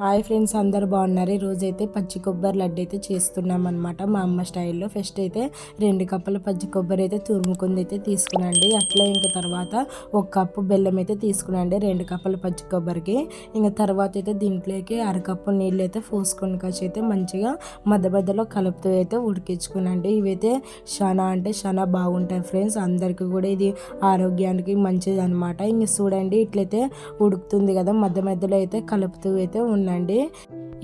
Hi friends అందరు బాగున్నారు? ఈరోజు అయితే పచ్చి కొబ్బరి లడ్డు అయితే చేస్తున్నాం అనమాట మా అమ్మ స్టైల్లో. ఫస్ట్ అయితే రెండు కప్పుల పచ్చి కొబ్బరి అయితే తురుముకుంది అయితే తీసుకునండి. అట్లా ఇంకా తర్వాత ఒక కప్పు బెల్లం అయితే తీసుకునండి రెండు కప్పుల పచ్చి కొబ్బరికి. ఇంకా తర్వాత అయితే దీంట్లోకి అరకప్పు నీళ్ళు అయితే పోసుకొని కాసి అయితే మంచిగా మధ్య మధ్యలో కలుపుతూ అయితే ఉడికించుకునండి. ఇవైతే చాలా అంటే చాలా బాగుంటాయి ఫ్రెండ్స్ అందరికీ కూడా ఇది ఆరోగ్యానికి మంచిది అనమాట ఇంక చూడండి ఇట్లయితే ఉడుకుతుంది కదా మధ్య మధ్యలో అయితే కలుపుతూ అయితే ఉండండి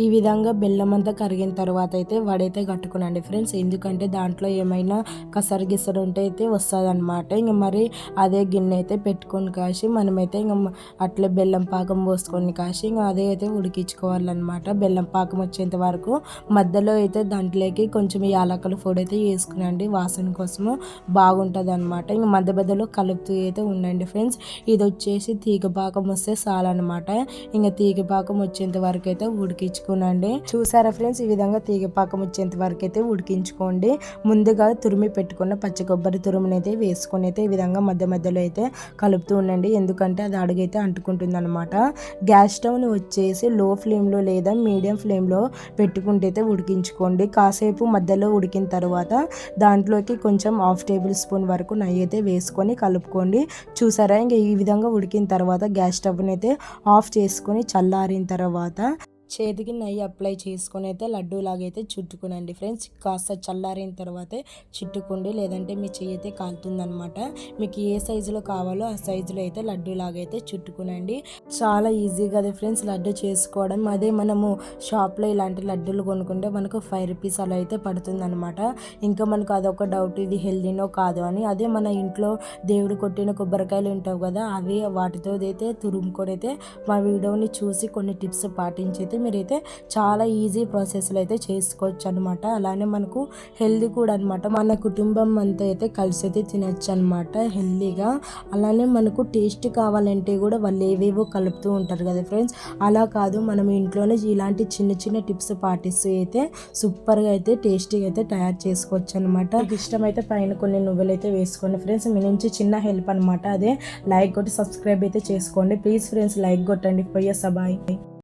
ఈ విధంగా బెల్లం అంతా కరిగిన తర్వాత అయితే వడైతే కట్టుకునండి ఫ్రెండ్స్. ఎందుకంటే దాంట్లో ఏమైనా కసరు గిసరు ఉంటే అయితే వస్తుంది అనమాట ఇంక మరి అదే గిన్నె అయితే పెట్టుకొని కాసి మనమైతే ఇంక అట్లే బెల్లం పాకం పోసుకొని కాసి ఇంకా అదే అయితే ఉడికించుకోవాలన్నమాట. బెల్లం పాకం వచ్చేంత వరకు మధ్యలో అయితే దాంట్లోకి కొంచెం యాలకల పొడి అయితే వేసుకునండి వాసన కోసము బాగుంటుంది అనమాట ఇంక మధ్య మధ్యలో కలుపుతూ అయితే ఉండండి ఫ్రెండ్స్. ఇది వచ్చేసి తీగ పాకం వస్తే చాలన్నమాట. ఇంకా తీగ పాకం వచ్చేంత వరకు అయితే ఉడికించుకోనండి. చూసారా ఫ్రెండ్స్? ఈ విధంగా తీగ పాకం వచ్చేంత వరకు అయితే ఉడికించుకోండి. ముందుగా తురిమి పెట్టుకున్న పచ్చి కొబ్బరి తురుమునైతే అయితే వేసుకొని అయితే ఈ విధంగా మధ్య మధ్యలో అయితే కలుపుతూ ఉండండి. ఎందుకంటే అది అడుగైతే అంటుకుంటుంది అనమాట గ్యాస్ స్టవ్ని వచ్చేసి లో ఫ్లేమ్లో లేదా మీడియం ఫ్లేమ్లో పెట్టుకుంటే అయితే ఉడికించుకోండి. కాసేపు మధ్యలో ఉడికిన తర్వాత దాంట్లోకి కొంచెం హాఫ్ టేబుల్ స్పూన్ వరకు నెయ్యి అయితే వేసుకొని కలుపుకోండి. చూసారా? ఇంకా ఈ విధంగా ఉడికిన తర్వాత గ్యాస్ స్టవ్ని అయితే ఆఫ్ చేసుకొని చల్లారిన తర్వాత да, చేతికి నెయ్యి అప్లై చేసుకొని అయితే లడ్డూలాగైతే చుట్టుకునండి. ఫ్రెండ్స్ కాస్త చల్లారిన తర్వాతే చుట్టుకోండి. లేదంటే మీ చెయ్యి అయితే కాలుతుందనమాట మీకు ఏ సైజులో కావాలో ఆ సైజులో అయితే లడ్డూలాగైతే చుట్టుకునండి. చాలా ఈజీ కదా ఫ్రెండ్స్ లడ్డు చేసుకోవడం. అదే మనము షాప్లో ఇలాంటి లడ్డూలు కొనుక్కుంటే మనకు ఫైవ్ రూపీస్ అలా అయితే పడుతుందనమాట ఇంకా మనకు అదొక డౌట్ ఇది హెల్దీనో కాదు అని. అదే మన ఇంట్లో దేవుడు కొట్టిన కొబ్బరికాయలు ఉంటావు కదా అవి వాటితో అయితే తురుముకొని అయితే మా వీడియోని చూసి కొన్ని టిప్స్ పాటించి అయితే మీరైతే చాలా ఈజీ ప్రాసెస్లో అయితే చేసుకోవచ్చు అనమాట అలానే మనకు హెల్దీ కూడా అనమాట మన కుటుంబం అంతా అయితే కలిసి అయితే తినచ్చు అనమాట హెల్దీగా అలానే మనకు టేస్ట్ కావాలంటే కూడా వాళ్ళు ఏవేవో కలుపుతూ ఉంటారు కదా ఫ్రెండ్స్ అలా కాదు మనం ఇంట్లోనే ఇలాంటి చిన్న చిన్న టిప్స్ పాటిస్తూ అయితే సూపర్గా అయితే టేస్టీగా అయితే తయారు చేసుకోవచ్చు అనమాట ఇష్టమైతే పైన కొన్ని నువ్వులు అయితే వేసుకోండి ఫ్రెండ్స్ మీ నుంచి చిన్న హెల్ప్ అనమాట అదే. లైక్ కొట్టి సబ్స్క్రైబ్ అయితే చేసుకోండి. ప్లీజ్ ఫ్రెండ్స్ లైక్ కొట్టండి. పోయే సబాయ్